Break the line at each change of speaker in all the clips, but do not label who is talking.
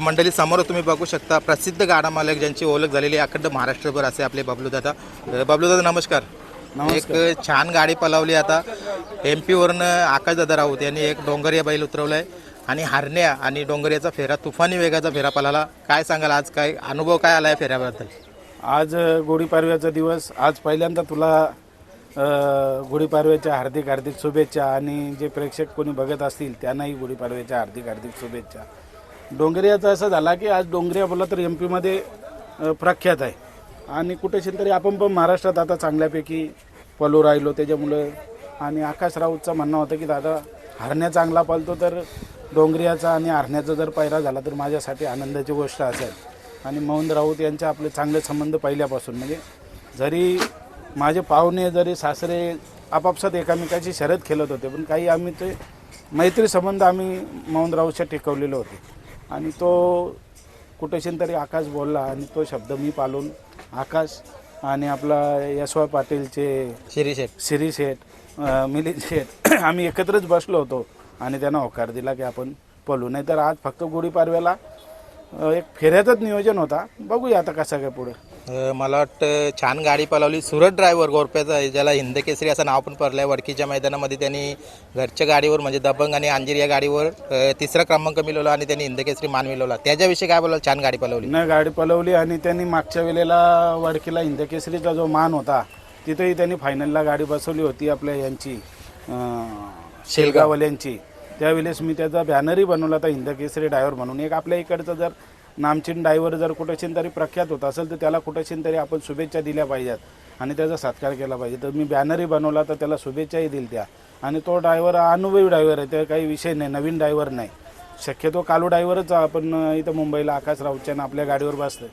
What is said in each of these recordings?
मंडळी समोर तुम्ही बघू शकता प्रसिद्ध गाडा मालक ज्यांची ओळख झालेली अखंड महाराष्ट्रभर असे आपले बबलू दादा बबलू दादा नमस्कार. एक छान गाडी पलावली आता. एम पीवरनं आकाश दादा राऊत यांनी एक डोंगरिया बैल उतरवलाय आणि हरण्या आणि डोंगरियाचा फेरा तुफानी वेगाचा फेरा पलाला. काय सांगाल आज? काय अनुभव काय आलाय फेऱ्याबद्दल?
आज गुढीपाडव्याचा दिवस. आज पहिल्यांदा तुला गुढीपाडव्याच्या हार्दिक हार्दिक शुभेच्छा आणि जे प्रेक्षक कोणी बघत असतील त्यांनाही गुढीपाडव्याच्या हार्दिक हार्दिक शुभेच्छा. डोंगरियाचा असं झाला की आज डोंगरिया बोलला तर एम पीमध्ये प्रख्यात आहे. आणि कुठेशील तरी आपण पण महाराष्ट्रात आता चांगल्यापैकी पलू राहिलो त्याच्यामुळं. आणि आकाश राऊतचं म्हणणं होतं की दादा हरण्या चांगला पालतो तर डोंगरियाचा आणि हरण्याचा जर पहिरा झाला तर माझ्यासाठी आनंदाची गोष्ट असेल आणि मोहन राऊत यांचे आपले चांगले संबंध पहिल्यापासून. म्हणजे जरी माझे पाहुणे जरी सासरे आपापसात एकामेकाची शर्यत खेळत होते पण काही आम्ही ते मैत्री संबंध आम्ही मोहन राऊतच्या टिकवलेले होते. आणि तो कुठेशी तरी आकाश बोलला आणि तो शब्द मी पालून आकाश आणि आपला यशवा पाटीलचे
शिरी शेठ.
सिरी शेठ मिलिंद शेठ आम्ही एकत्रच बसलो होतो आणि त्यांना होकार दिला की आपण पळू नाही तर आज फक्त गुढीपाडव्याला एक फेऱ्याचंच नियोजन होता. बघूया आता कसं काय पुढे.
मला वाटतं छान गाडी पलावली सुरत ड्रायव्हर गोरप्याचा आहे ज्याला हिंद केसरी असं नाव पण पडलंय वडकीच्या मैदानामध्ये त्यांनी घरच्या गाडीवर म्हणजे दबंग आणि अंजीर या गाडीवर तिसरा क्रमांक मिळवला आणि त्यांनी हिंद केसरी मान मिळवला. त्याच्याविषयी काय बोलाल? छान गाडी पलवली
न गाडी पलवली आणि त्यांनी मागच्या वेळेला वडकीला हिंदकेसरीचा जो मान होता तिथेही त्यांनी फायनलला गाडी बसवली होती आपल्या यांची अं, शेलगाववाल्यांची. त्यावेळेस मी त्याचा बॅनरही बनवला होता हिंदकेसरी ड्रायव्हर म्हणून. एक आपल्या इकडचं जर नामचीन डायव्हर जर कुठेशीन तरी प्रख्यात होत असेल तर त्याला कुठेशीन तरी आपण शुभेच्छा दिल्या पाहिजेत. आणि त्याचा सत्कार केला पाहिजे. तर मी बॅनरही बनवला तर त्याला शुभेच्छाही दिल त्या. आणि तो ड्रायव्हर अनुभवी ड्रायव्हर आहे त्या काही विषय नाही नवीन ड्रायव्हर नाही. शक्यतो कालू ड्रायव्हरच आपण इथं मुंबईला आकाश राऊतच्या आपल्या गाडीवर बसतं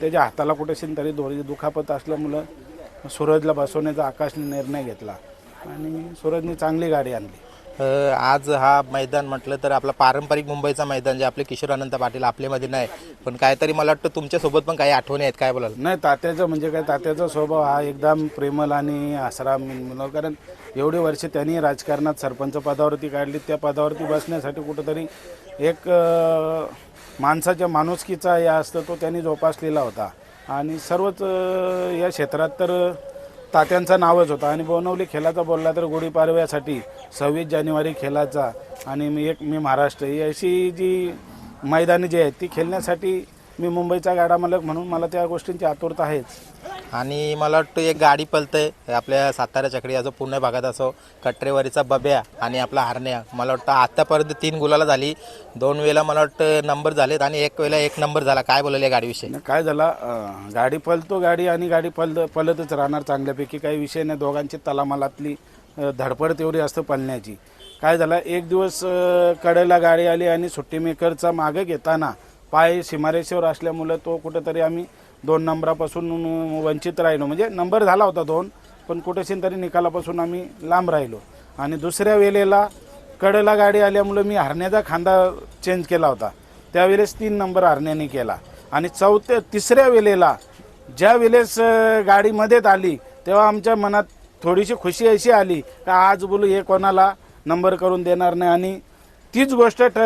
त्याच्या हाताला कुठेशीन तरी दोरी दुखापत असल्यामुळं सूरजला बसवण्याचा आकाशने निर्णय घेतला. आणि सूरजने चांगली गाडी आणली.
आज हा मैदान म्हटलं तर आपला पारंपरिक मुंबईचा मैदान जे आपले किशोर अनंत पाटील आपल्यामध्ये नाही. पण काहीतरी मला वाटतं तुमच्यासोबत पण काही आठवणी आहेत काय बोलाल?
नाही तात्याचं म्हणजे काय तात्याचा स्वभाव हा एकदम प्रेमल आणि आसरा म्हणून. कारण एवढी वर्ष त्यांनी राजकारणात सरपंच पदावरती काढली. त्या पदावरती बसण्यासाठी कुठंतरी एक माणसाच्या माणुसकीचा या असतं तो त्यांनी जोपासलेला होता. आणि सर्वच या क्षेत्रात तर तात्यांचं नावच होतं. आणि बोनवली खेळाचा बोलला तर गुढीपाडव्यासाठी सव्वीस जानेवारी खेळाचा आणि मी एक मी महाराष्ट्र. ही अशी जी मैदानी जी आहेत ती खेळण्यासाठी मी मुंबईचा गाडा मालक म्हणून मला त्या गोष्टींची आतुरता आहेच.
आणि मला वाटतं एक गाडी पलतंय. आपल्या सातारा चकडी असो पुणे भागात असो कटरेवारीचा बब्या आणि आपला हारण्या. मला वाटतं आतापर्यंत तीन गुलाला झाली. दोन वेळेला मला वाटतं नंबर झालेत आणि एक वेळेला एक नंबर झाला. काय बोलले या गाडीविषयी?
काय झाला? गाडी पलतो गाडी आणि गाडी पल पलतच राहणार चांगल्यापैकी. काही विषय नाही दोघांची तलामालातली धडपड तेवढी असतं पलण्याची. काय झालं? एक दिवस कडेला गाडी आली आणि सुट्टी मेकरचा मागे घेताना पाय सीमारेषेवर असल्यामुळं तो कुठंतरी आम्ही दोन नंबरापासून वंचित राहिलो. म्हणजे नंबर झाला होता दोन पण कुठेशीन तरी निकालापासून आम्ही लांब राहिलो. आणि दुसऱ्या वेळेला कडेला गाडी आल्यामुळं मी हरण्याचा खांदा चेंज केला होता. त्यावेळेस तीन नंबर हरण्याने केला. आणि चौथ्या तिसऱ्या वेळेला ज्या वेळेस गाडीमध्येच गाडी आली तेव्हा आमच्या मनात थोडीशी खुशी अशी आली का आज बोलू हे कोणाला नंबर करून देणार नाही. आणि तीच गोष्ट ठ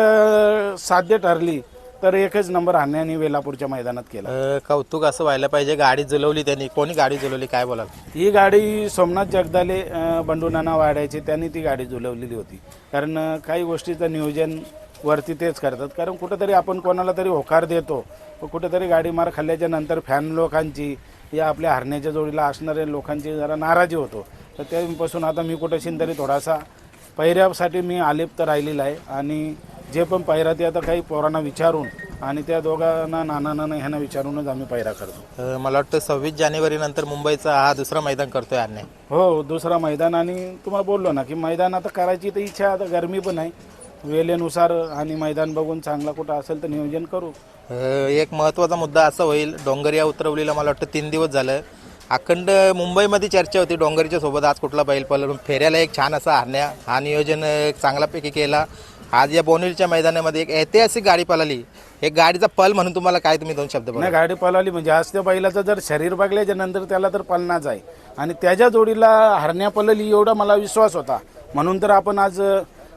साध्य ठरली. तर एकच नंबर हरण्याने वेलापूरच्या मैदानात केला.
अं, कौतुक असं व्हायला पाहिजे. गाडी जुलवली त्यांनी. कोणी गाडी जुलवली? काय बोलाल?
ही गाडी सोमनाथ जगदाले अं, बंडू नाना वाड्याची त्यांनी ती गाडी झुलवलेली होती. कारण अं, काही गोष्टीचं नियोजन वरती तेच करतात. कारण कुठंतरी आपण कोणाला तरी होकार देतो. व कुठेतरी गाडी मार खाल्ल्याच्या नंतर फॅन लोकांची या आपल्या हरण्याच्या जोडीला असणाऱ्या लोकांची जरा नाराजी होतो. तर त्यापासून आता मी कुठेशी तरी थोडासा पैऱ्यासाठी मी आलिप्त राहिलेला आहे. आणि जे पण पैरा ते आता काही पोरांना विचारून आणि त्या दोघांना नाना ह्यांना विचारूनच आम्ही पैरा करतो.
अं, मला वाटतं सव्वीस जानेवारी नंतर मुंबईचा हा दुसरा मैदान करतोय अन्याय
हो दुसरा मैदान आणि तुम्हाला बोललो ना की मैदान आता करायची तर इच्छा आता गरमी पण आहे. वेळेनुसार आणि मैदान बघून चांगला कुठं असेल तर नियोजन करू.
अं, एक महत्त्वाचा मुद्दा असा होईल डोंगरिया उतरवलीला मला वाटतं तीन दिवस झालं. अखंड मुंबईमध्ये चर्चा होती डोंगरीच्या सोबत आज कुठला बैल पळून फेऱ्याला एक छान असा हरण्या हा नियोजन अं, चांगल्यापैकी केला. आज या बोनिलच्या मैदानामध्ये एक ऐतिहासिक गाडी पळाली. एक गाडीचा पल म्हणून तुम्हाला काय तुम्ही दोन शब्द बोला?
नाही गाडी पळाली म्हणजे आज त्या बैलाचं जर शरीर बघल्याच्या नंतर त्याला तर पळणाच आहे. आणि त्याच्या जोडीला हरण्या पळली एवढा मला विश्वास होता. म्हणून तर आपण आज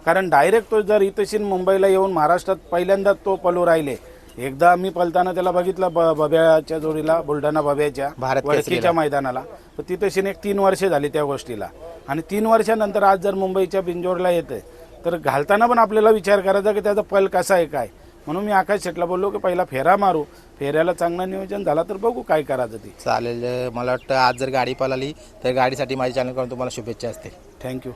कारण डायरेक्ट तो जर इथशीन मुंबईला येऊन महाराष्ट्रात पहिल्यांदाच तो पळू राहिले. एकदा मी पलताना त्याला बघितलं ब बब्याच्या जोडीला बुलढाणा बब्याच्या
भारत
वडकीच्या. मैदानाला. तर तिथे शिने एक तीन वर्षे झाली त्या गोष्टीला. आणि तीन वर्षानंतर आज जर मुंबईच्या बिंजोडला येते तर घालताना पण आपल्याला विचार करायचा की त्याचा पल कसा आहे काय? म्हणून मी आकाश शेटला बोललो की पहिला फेरा मारू. फेऱ्याला चांगलं नियोजन झाला तर बघू काय करायचं ते.
चालेल. मला वाटतं आज जर गाडी पळाली तर गाडीसाठी माझ्या चॅनलकडून तुम्हाला शुभेच्छा असतील.
थँक्यू